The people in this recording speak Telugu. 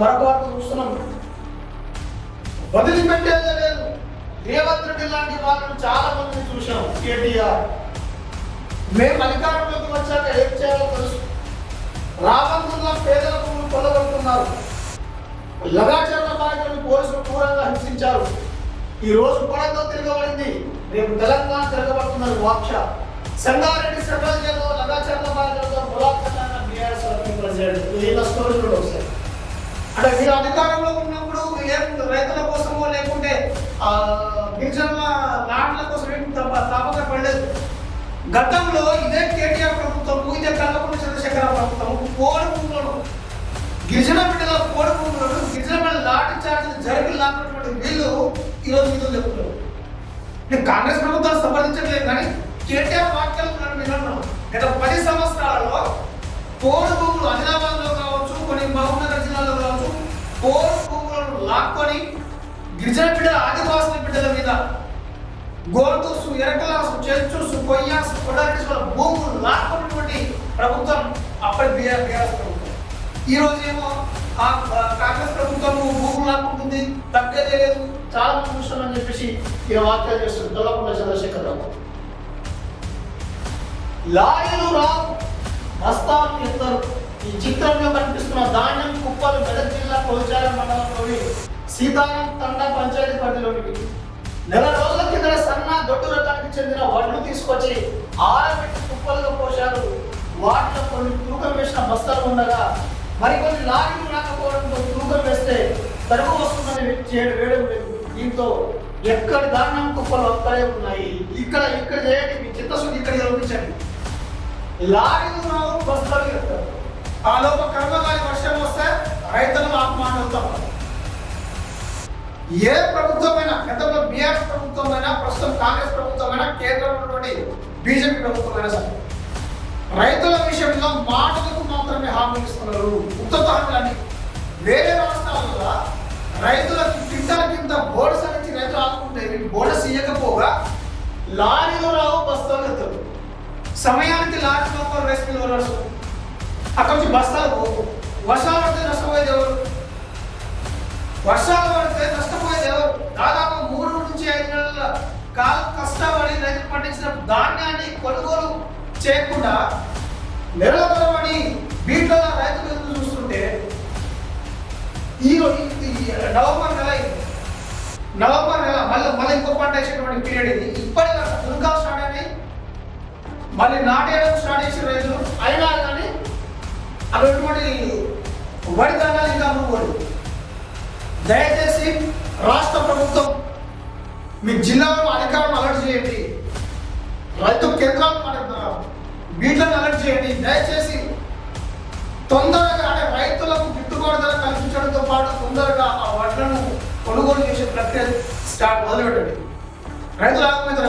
మరొక వార్త చూస్తున్నాం. వదిలిపెట్టేదే లేదు. రేవంత్ రెడ్డి లాంటి వాళ్ళని చాలా మందిని చూసాం కేటీఆర్. మేము అధికారంలోకి వచ్చాక ఏం చేయాలో తెలుసు. రాబందుల్లో పేదల భూములు కొల్లగొడుతున్నారు. లగాచర్ల బాధితులను పోలీసులు క్రూరంగా హింసించారు. ఈ రోజు కొడంతో తిరగబడింది రేపు తెలంగాణ తిరగబడుతున్నది వాక్ష. సంగారెడ్డి సెంట్రల్ జైల్లో లగాచర్ల బాధితులతో బలాత్కారాన్ని బీఆర్ఎస్ ప్రెసిడెంట్ వీళ్ళ స్టోరీలు కూడా వస్తాయి అంటే మీరు అధికారంలో ఉన్నప్పుడు ఏం రైతుల కోసమో లేకుంటే ఆ, గిరిజనుల ల్యాండ్ల కోసం ఏం తప్ప- తాపత్ర పడలేదు. గతంలో ఇదే కేటీఆర్ ప్రభుత్వం ఇదే కల్లపూడి చంద్రశేఖర ప్రభుత్వం కోరుకుంటున్నాడు గిరిజన బిడ్డల కోరుకుంటున్నాడు గిరిజన బిడ్డల లాఠీ చార్జీలు జరిగి లాక్కున్నటువంటి వీళ్ళు ఈరోజు మీద చెప్తున్నారు. నేను కాంగ్రెస్ ప్రభుత్వాన్ని సమర్థించట్లేదు కానీ కేటీఆర్ వాక్యాలు నేను విన్నాం గత పది సంవత్సరాలలో కోరుకు కోడి భూములను లాక్కొని గిరిజన బిడ్డల ఆదివాసుల బిడ్డల మీద గోల్దూసు ఎరకలాసు చెంచుసు కొయ్యాసు కొడాకేశ్వర భూములు లాక్కున్నటువంటి ప్రభుత్వం అప్పటి బీఆర్ బీఆర్ఎస్ ప్రభుత్వం. ఈ రోజేమో ఆ కాంగ్రెస్ ప్రభుత్వం భూములు లాక్కుంటుంది. తగ్గేదే లేదు. చాలా మంది చూస్తున్నామని చెప్పేసి ఈయన వాక్యాలు చేస్తుంది దొల్లకుండా చంద్రశేఖర్ రావు. లారీలు రావు. బస్తాలు ఎత్తారు. ఈ చిత్రంలో కనిపిస్తున్న ధాన్యం కుప్పలు మెదక్ జిల్లా కొల్చారం మండలంలోని సీతారాం తండా పంచాయతీ పరిధిలోనివి నెల రోజుల కింద సన్న దొడ్డు రకానికి చెందిన వడ్లు తీసుకొచ్చి ఆరబెట్టి కుప్పలుగా పోశారు. వాటిలో కొన్ని తూకం వేసిన బస్తాలు ఉండగా మరికొన్ని లారీలు రాకపోవడంతో తూకం వేస్తే తరుగు వస్తుందని చేయడం వేయడం లేదు. దీంతో ఎక్కడ ధాన్యం కుప్పలు వస్తాయి ఉన్నాయి. ఇక్కడ ఇక్కడ చేయండి మీ చిత్తశుద్ధి ఇక్కడ చూపించండి లారీలు బస్తాలు ఎత్తారు. ఆ లోపల కర్మగాలి వర్షం వస్తే రైతులు ఆత్మానం ఏ ప్రభుత్వమైనా గతంలో బీఆర్ఎస్ ప్రభుత్వమైనా ప్రస్తుతం కాంగ్రెస్ ప్రభుత్వమైనా కేంద్రంలో ఉన్నటువంటి బీజేపీ ప్రభుత్వమైనా సరే రైతుల విషయంలో మాటలకు మాత్రమే హామీ ఇస్తున్నారు. ఉత్తత హామీలని వేరే రాష్ట్రాలలో రైతులకు క్వింటల కింద బోనస్ అనేది రైతులు ఆదుకుంటే వీళ్ళు బోనస్ ఇవ్వకపోగా లారీలో రావు బస్తాలు ఎత్తారు. సమయానికి లారీ లోపల రైస్ మిల్ అక్కడ నుంచి బస్తాలు వర్షాలు పడితే నష్టపోయేది ఎవరు వర్షాలు పడితే నష్టపోయేది ఎవరు దాదాపు మూడు నుంచి ఐదు నెలల కాలం కష్టపడి రైతు పండించిన ధాన్యాన్ని కొనుగోలు చేయకుండా నెలల తరబడి బీట్లో రైతులు ఎదురు చూస్తుంటే ఈ నవంబర్ నెల నవంబర్ నెల మళ్ళీ మళ్ళీ ఇంకో పంట వేసేటువంటి పీరియడ్ ఇది ఇప్పటికీ ఇంకా స్టార్ట్ అయినాయి మళ్ళీ నాటేయడం స్టార్ట్ చేసిన రైతులు అయినా కానీ అటువంటి వడి ధాన్యాలు ఇంకా అమ్ముకోడు దయచేసి రాష్ట్ర ప్రభుత్వం మీ జిల్లాలో అధికారులను అలర్ట్ చేయండి. రైతు కేంద్రాలు వీటిని అలర్ట్ చేయండి. దయచేసి తొందరగా అంటే రైతులకు గిట్టుబాటు ధర కల్పించడంతో పాటు తొందరగా ఆ వడ్లను కొనుగోలు చేసే ప్రక్రియ స్టార్ట్ మొదలుపెట్టండి. రైతులు ఆగమైతే